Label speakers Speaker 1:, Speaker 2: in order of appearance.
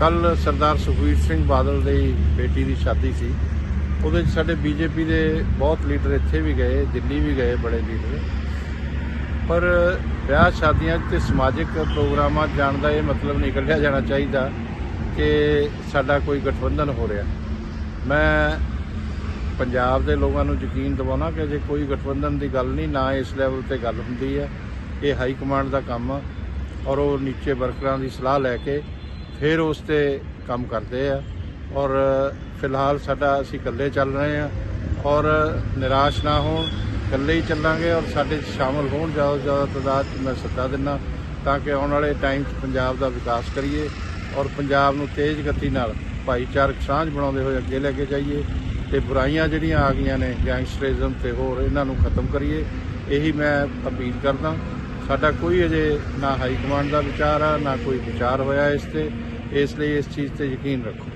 Speaker 1: ਕੱਲ ਸਰਦਾਰ ਸੁਖਬੀਰ ਸਿੰਘ ਬਾਦਲ ਦੀ ਬੇਟੀ ਦੀ ਸ਼ਾਦੀ ਸੀ। ਉਹਦੇ 'ਚ ਸਾਡੇ ਬੀਜੇਪੀ ਦੇ ਬਹੁਤ ਲੀਡਰ ਇੱਥੇ ਵੀ ਗਏ, ਦਿੱਲੀ ਵੀ ਗਏ ਬੜੇ ਲੀਡਰ। ਪਰ ਵਿਆਹ ਸ਼ਾਦੀਆਂ 'ਚ ਤੇ ਸਮਾਜਿਕ ਪ੍ਰੋਗਰਾਮਾਂ ਜਾਣ ਦਾ ਇਹ ਮਤਲਬ ਨਹੀਂ ਕੱਢਿਆ ਜਾਣਾ ਚਾਹੀਦਾ ਕਿ ਸਾਡਾ ਕੋਈ ਗਠਬੰਧਨ ਹੋ ਰਿਹਾ। ਮੈਂ ਪੰਜਾਬ ਦੇ ਲੋਕਾਂ ਨੂੰ ਯਕੀਨ ਦਿਵਾਉਣਾ ਕਿ ਜੇ ਕੋਈ ਗਠਬੰਧਨ ਦੀ ਗੱਲ ਨਹੀਂ, ਨਾ ਇਸ ਲੈਵਲ ਤੇ ਗੱਲ ਹੁੰਦੀ ਹੈ। ਇਹ ਹਾਈ ਕਮਾਂਡ ਦਾ ਕੰਮ ਆ ਔਰ ਉਹ ਨੀਚੇ ਵਰਕਰਾਂ ਦੀ ਸਲਾਹ ਲੈ ਕੇ ਫਿਰ ਉਸ ਤੇ ਕੰਮ ਕਰਦੇ ਆ ਔਰ ਫਿਲਹਾਲ ਸਾਡਾ ਅਸੀਂ ਇਕੱਲੇ ਚੱਲ ਰਹੇ ਆ ਔਰ ਨਿਰਾਸ਼ ਨਾ ਹੋਣ, ਇਕੱਲੇ ਹੀ ਚੱਲਾਂਗੇ ਔਰ ਸਾਡੇ 'ਚ ਸ਼ਾਮਲ ਹੋਣ ਜ਼ਿਆਦਾ ਤੋਂ ਜ਼ਿਆਦਾ ਤਾਦਾਦ 'ਚ ਮੈਂ ਸੱਦਾ ਦਿੰਦਾ ਤਾਂ ਕਿ ਆਉਣ ਵਾਲੇ ਟਾਈਮ 'ਚ ਪੰਜਾਬ ਦਾ ਵਿਕਾਸ ਕਰੀਏ ਔਰ ਪੰਜਾਬ ਨੂੰ ਤੇਜ਼ ਗਤੀ ਨਾਲ ਭਾਈਚਾਰਕ ਸਾਂਝ ਬਣਾਉਂਦੇ ਹੋਏ ਅੱਗੇ ਲੈ ਕੇ ਜਾਈਏ ਤੇ ਬੁਰਾਈਆਂ ਜਿਹੜੀਆਂ ਆ ਗਈਆਂ ਨੇ ਗੈਂਗਸਟਰਿਜ਼ਮ ਤੇ ਹੋਰ ਇਹਨਾਂ ਨੂੰ ਖਤਮ ਕਰੀਏ, ਇਹੀ ਮੈਂ ਅਪੀਲ ਕਰਦਾ। ਸਾਡਾ ਕੋਈ ਅਜੇ ਨਾ ਹਾਈ ਕਮਾਂਡ ਦਾ ਵਿਚਾਰ ਆ, ਨਾ ਕੋਈ ਵਿਚਾਰ ਹੋਇਆ ਇਸ ਤੇ। ਇਸ ਲਈ ਇਸ ਚੀਜ਼ ਤੇ ਯਕੀਨ ਰੱਖੋ।